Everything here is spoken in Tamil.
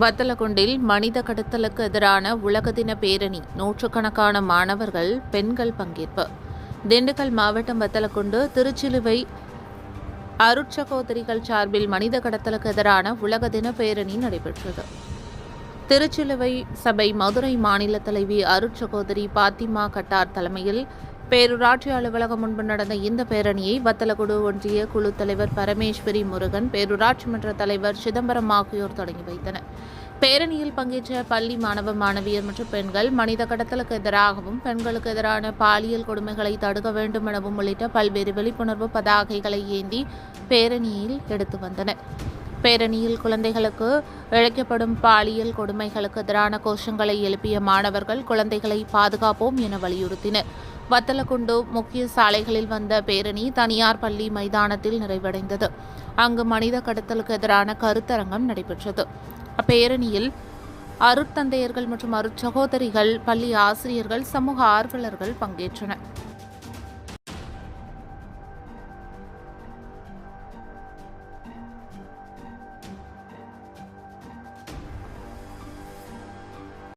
வத்தலகுண்டில் மனித கடத்தலுக்கு எதிரான உலக தின பேரணி. நூற்றுக்கணக்கான மாணவர்கள் பெண்கள் பங்கேற்பு. திண்டுக்கல் மாவட்டம் வத்தலகுண்டு திருச்சிலுவை அருட்சகோதரிகள் சார்பில் மனித கடத்தலுக்கு எதிரான உலக தின பேரணி நடைபெற்றது. திருச்சிலுவை சபை மதுரை மாநில தலைவி அருட்சகோதரி பாத்திமா கட்டார் தலைமையில் பேரூராட்சி அலுவலகம் முன்பு நடந்த இந்த பேரணியை வத்தலகுடு ஒன்றிய குழு தலைவர் பரமேஸ்வரி முருகன் பேரூராட்சி மன்ற தலைவர் சிதம்பரம் ஆகியோர் தொடங்கி வைத்தனர். பேரணியில் பங்கேற்ற பள்ளி மாணவ மாணவியர் மற்றும் பெண்கள் மனித கடத்தலுக்கு எதிராகவும் பெண்களுக்கு எதிரான பாலியல் கொடுமைகளை தடுக்க வேண்டும் எனவும் உள்ளிட்ட பல்வேறு விழிப்புணர்வு பதாகைகளை ஏந்தி பேரணியில் எடுத்து வந்தனர். பேரணியில் குழந்தைகளுக்கு இழைக்கப்படும் பாலியல் கொடுமைகளுக்கு எதிரான கோஷங்களை எழுப்பிய மாணவர்கள் குழந்தைகளை பாதுகாப்போம் என வலியுறுத்தினர். வத்தலக்குண்டு முக்கிய சாலைகளில் வந்த பேரணி தனியார் பள்ளி மைதானத்தில் நிறைவடைந்தது. அங்கு மனித கடத்தலுக்கு எதிரான கருத்தரங்கம் நடைபெற்றது. அப்பேரணியில் அருட்தந்தையர்கள் மற்றும் அருட்சகோதரிகள் பள்ளி ஆசிரியர்கள் சமூக ஆர்வலர்கள் பங்கேற்றனர்.